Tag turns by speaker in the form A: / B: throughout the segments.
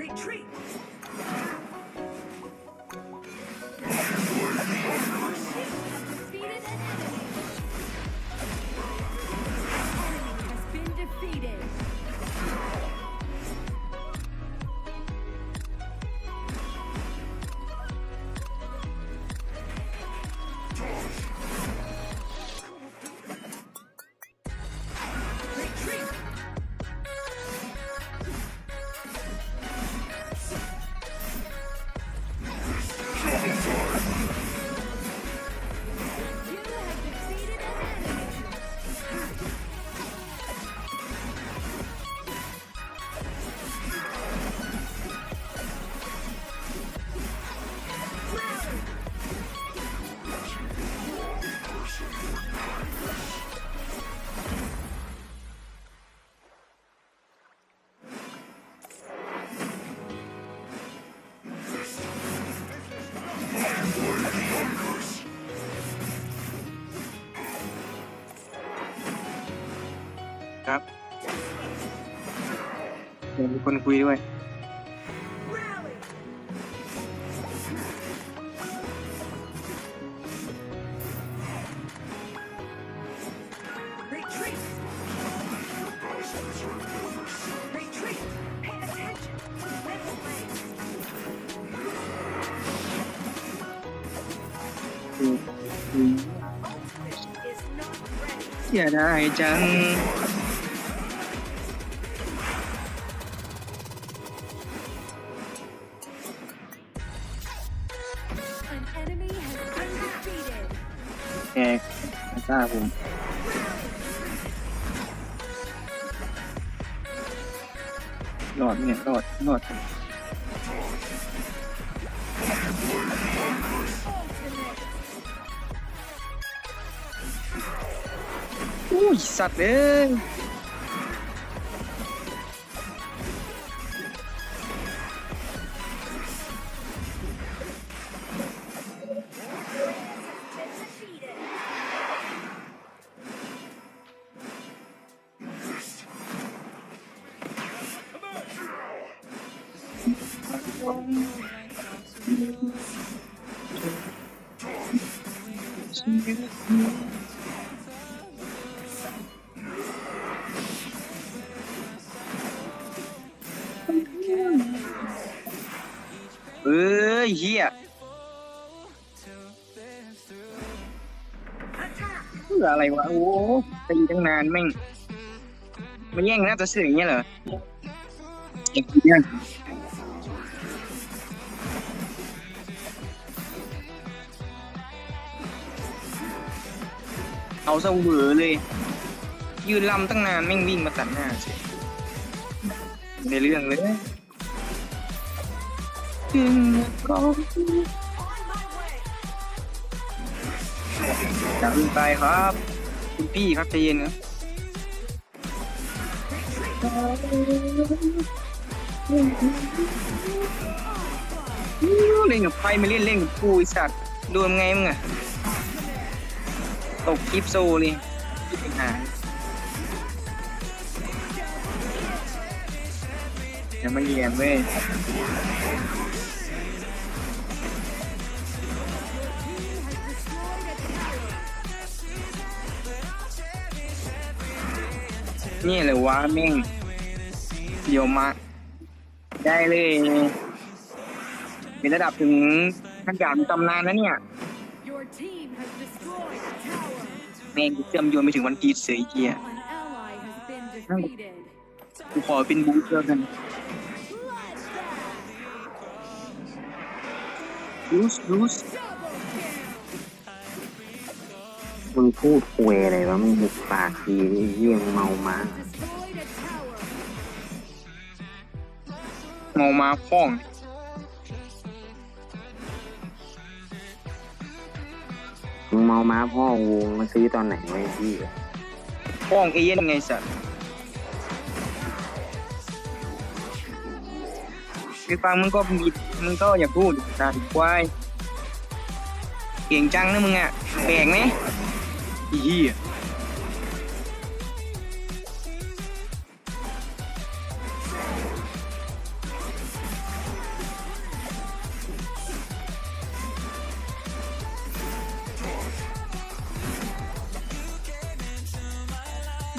A: Retreat! ครับเดี๋ยวมีคนคุยด้วย
B: Retreat! Retreat! Pay attention! Level lane!
A: คุยคุย
B: Ultimate is not ready.
A: เสียดายจัง แกไม่กล้าผมรอดเนี่ยรอดรอดอุ้ยสัตว์เอ้ย เอ้ยเฮียเพื่ออะไรวะ โอ้ตีตั้งนานแม่งมาแย่งหน้าจะเสื่ออย่างเงี้ยเหรอเอ็กซ์เนี่ย เอาซะเวอเลย ยืนลำตั้งนานแม่งวิ่งมาตัดหน้าเฉยในเรื่องเลยจึงก็
B: On my way.
A: อย่าเพิ่งตายครับ คุณพี่ครับใจเย็นครับเล่นกับไฟมาเล่นเล่นกับกูไอสัตว์โดนไงมึงอะ ตกคลิปโซเลยคิดปัญหาอย่ามาแย่มเว้ยนี่เลยวะแม่งเดี๋ยวมาได้เลย เป็นระดับถึงทักษะตำนานนะเนี่ย แม่งกูเชื่อมโยนไปถึงวันพีชเสียไอ้เกีย
B: An ally has been defeated.
A: กูขอเป็นบูธแล้วกัน
B: Bloodbath.
A: รูสรูส
B: Double kill.
C: มึงพูดคุยอะไรวะมึงหุบปากทีเยี่ยงเมามา
B: Destroyed a tower.
A: เมามาพ้อง
C: มึงเมาม้าพ่อวงมาซื้อตอนไหนไว้พี่
A: พ่องเอเย่นไงสัตว์คือฟังมึงก็มีมึงก็อย่าพูดตาถูกควายเก่งจังนะมึงอะแปลกไหมอีเหี้ย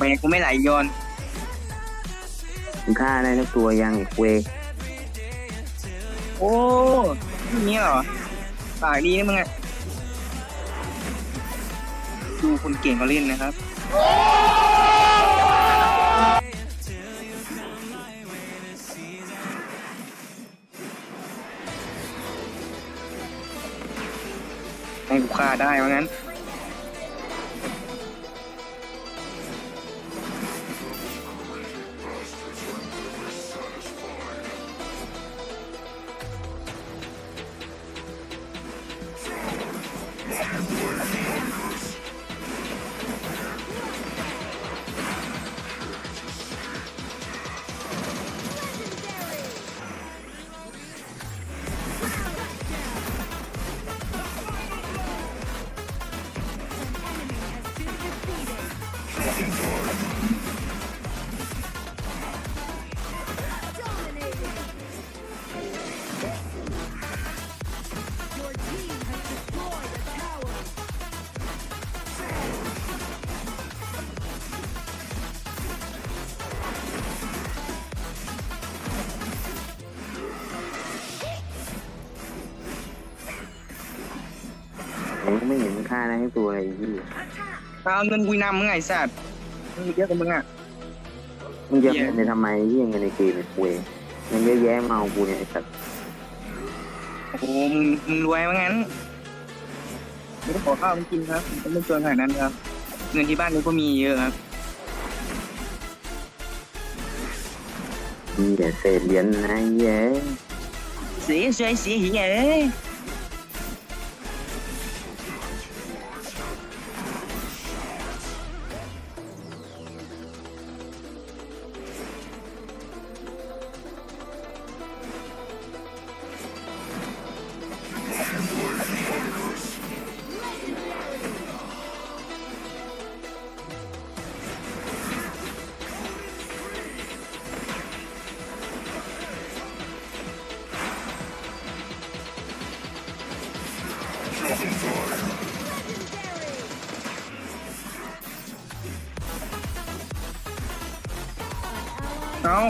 A: แบกกูไม่ไหลย้อน
C: มึงฆ่าได้ทุกตัวยังไอ้คุย
A: โอ้ที่นี้เหรอปากดีนะมึงอะดูคนเก่งเขาเล่นนะครับให้กูฆ่าได้ว่างั้น
C: มึงไม่เห็นค่านะให้ตัวอะไรยี่
A: เอาเงินกูนำมึงไงสัตว์มึงเยอะกว่ามึงอะ
C: มึงจะ
A: เหี้ย
C: ไปทำไมยี่เงินในเกมไอ้คุยมันเยอะแยะมาเอากูเนี่ยไอ้สัตว์
A: โอ้โหมึงมึงรวยว่างั้นไม่ได้ขอข้าวมึงกินครับไม่ต้องจนขนาดนั้นครับ เงินที่บ้านกูก็มีเยอะครับ
C: มีแต่เศษเหรียญนะเย้ย
A: เสียใจเสียเหี้ยเอ้ย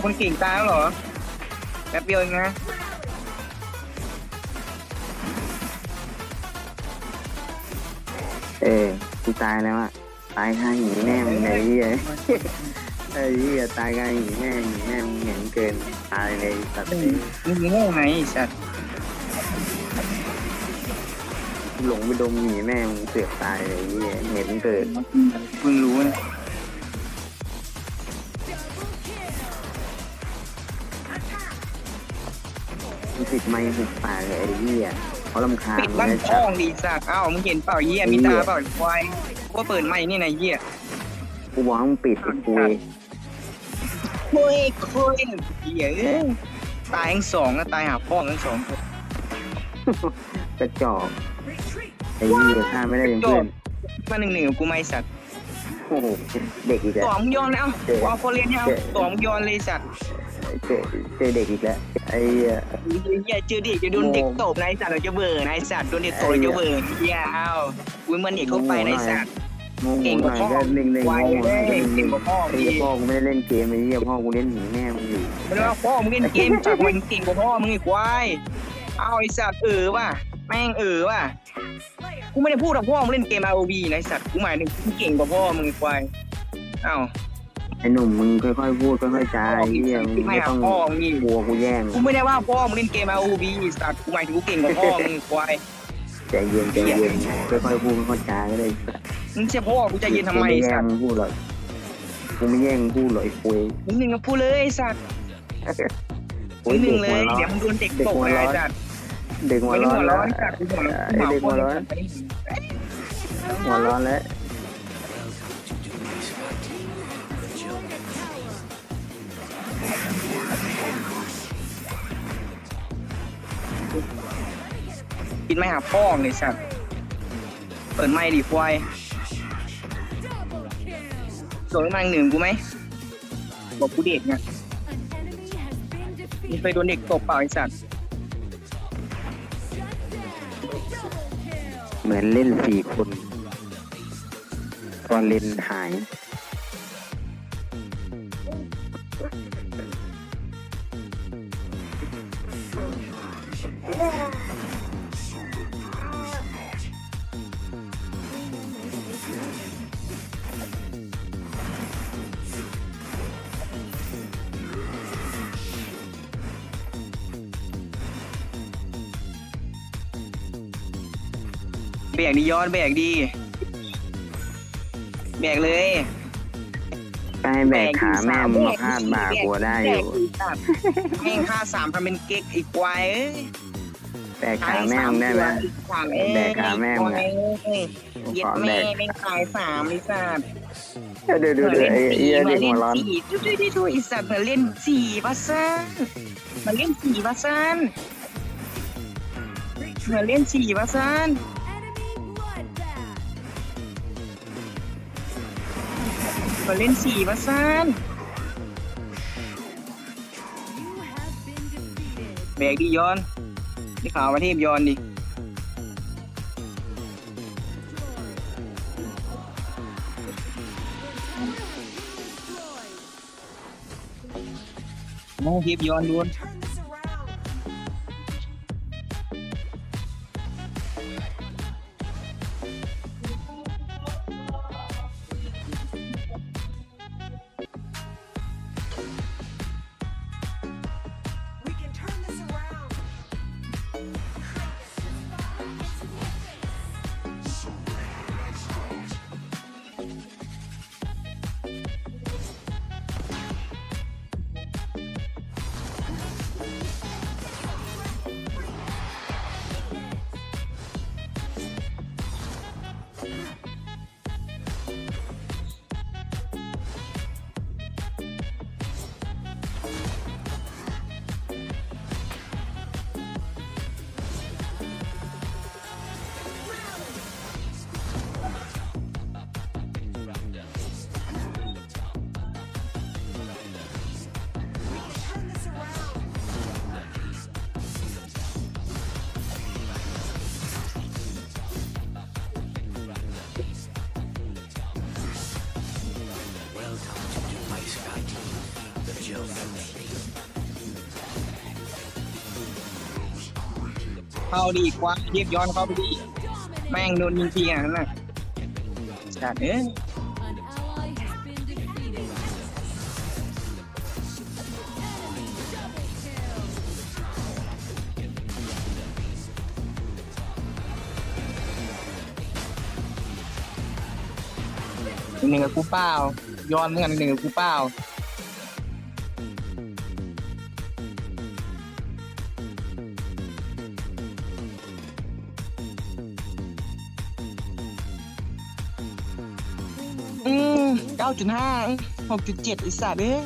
A: คนเก่งตายแล้วเหรอแป๊บเดียวเองนะ
C: เออกูตายแล้วอะตายข้างหนีแน่มึงไอ้เหี้ยไอ้เหี้ยตายข้างหนีแน่หนีแน่มึงเห็นเกินตายเลยสัตว์
A: มึงโง่ไงไอ้สัตว์
C: หลงไปดมหนีแม่มึงเสือกตายเลยไอ้เหี้ยเห็นเกิด
A: เพิ่งรู้นะ
C: ไม้หุบปากเลยไอ้เหี้ยเขาลำคาญ
A: ปิด
C: มึง
A: บ้าน
C: ไอ้
A: ช่
C: สั
A: อ
C: ต
A: ง
C: ว์
A: ดีสัตว์เอ้ามึงเห็นเปล่าเหี้ย
C: ไอ้
A: มี
C: เหี้
A: ตายเปล่าไอ้ควายกูก็เปิดไม้นี่นะเหี้ย
C: กูบอกให้มึงปิดไอ้คุย
A: โคุยคุยเหี้ยเอ้ยตายทั้งสองนะตายหาพ่อทั้งสองคน
C: กระจอกไอ้เหี้ยฆ่าไม่ได้เป็นเพื่อน
A: มาหนึ่งหนึ่งกับกูไม่สัตว์
C: โอ้โหเด็กอีกแล้ว
A: ต่อมึงย้อนแล้วกูเอาโคเรียนเนี่ยต่อมึงย้อนเลยสัตว์
C: เจอเจอเด็กอีกแล้วไอ้เหี้ย
A: เหี้ยเจอเด็กจะโดนเด็กตบนายสัตว์เราจะเบื่อนายสัตว์โดนเด็กตบเราจะเบื่อเหี้ยเอ้ากูเหมือนเด็กทั่วไปนายสัตว์
C: โมโห
A: เก่ง
C: ห
A: ก
C: น่
A: ว่า
C: อย
A: พ่อ
C: ก็เล่งเล่ง
A: ควาย
C: โมโหห
A: เล
C: น่อย
A: ย
C: ก็เล่ง
A: เก่
C: เล่
A: ง
C: ง
A: กว่าพ่อ
C: ไอ้
A: พี่
C: เหี้ยพ่อกูไม่ได้เล่นเกมไอ้เหี้ยพ่อกูเล่นหนีแม่มึงอยู่
A: ไม่ได้ว่าพ่อมึงเล่นเกมจากมันเก่งกว่าพ่อมึงไอ้ควายเอาไอ้สัตว์เออว่ะแม่งเออว่ะกูไม่ได้พูดกับพ่อมึงเล่นเกม ROV นะไอ้สัตว์กูหมายถึงกูเก่งกว่าพ่อมึงไอ้ควายเอ้า
C: ไอ้หนุ่มมึงค่อยๆพูดค่อยๆจาไอ้เหี้ยมึง
A: ไม่
C: ไม่
A: หา
C: ต้อง
A: พ่อมึงนี่
C: กลัวกูแย่ง
A: กูไม่ได้ว่าพ่อมึงเล่นเกม ROV ไอ้สัตว์กูหมายถึงกูเก่งกว่าพ่อมึงไอ้ควาย
C: ใจเย็นใจเย็นค่อยๆพูดค่อยๆจาก็ได้
A: มึงเชื่อพ่อกูใจะเย็นทำไม
C: กู
A: ไอ้
C: แย่
A: สั
C: ง
A: ตว์
C: มึงพูดหรอกกูไม่แย่งมึงพูดหรอกไอ้คุย
A: มึงหนึ่งกับพูดเลยไอ้สัตว์
C: คุ
A: มึ
C: ย
A: งห
C: เด็
A: นึ่
C: ก
A: งเล
C: หัวยร้อ
A: เดี๋ย
C: น
A: วมึงโดนเด็กตบเลยไอ้สัตว์
C: เด็กหัว
A: ไม่ได้
C: ร้อน
A: หัว
C: แล้
A: ร้
C: ว
A: อนไอ้สัตว์กูหัวร้อน
C: ไอ้เด็กหัวร้อนหัวร้อนแล้ว
A: กินไม่หาพ่อเลยสัตว์เปิดไม่ดิควายส่งมาหนึ่งกูไหมบอกกูเด็กไง
B: An enemy has been
A: มึง
B: defeated.
A: เคยโดนเด็กตบเปล่าไอ้สัตว์
C: เหมือนเล่นสี่คนตอนเล่นหาย
A: แบกดีย้อนแบกดีแบกเลย
C: ก็ให้แบกขาแม่มึงมาพาดบ่ากูได้อยู่
A: แบกแม่งค่าสามทำเป็นเก๊กอีกควายเอ้ย
C: แบกขาแม่มึงได้ไหมแบกขาแม่มึงอะ
A: เย็ด
C: ขอแบ
A: แม่
C: ก
A: แม่งขายสามไอ้สัตว์
C: เดี๋ยวเดี๋ยวเดี๋ยวไอ้เหี้ยเด็กหัวร้อน
A: สี่ทุยทุยทุยทุยไอ้สัตว์มาเล่นสี่ปะซันมาเล่นสี่ปะซันมาเล่นสี่ปะซันาเล่นสี่ปะซันแบกดิย้อนนี่ขาวมาเทศย้อนดิโม่คลิปย้อนดูน เข้าดีกว่าเรียบย้อนเข้าไปดีแม่งโดนยิงทีอย่างนั้นน่ะจัดเอ้ย
B: An ally has been defeated.
A: หนึ่งกับกูเปล่าย้อนเหมือนกันหนึ่งกับกูเปล่า อืมเก้าจุดห้าหกจุดเจ็ดไอ้สัตว์เอ้ย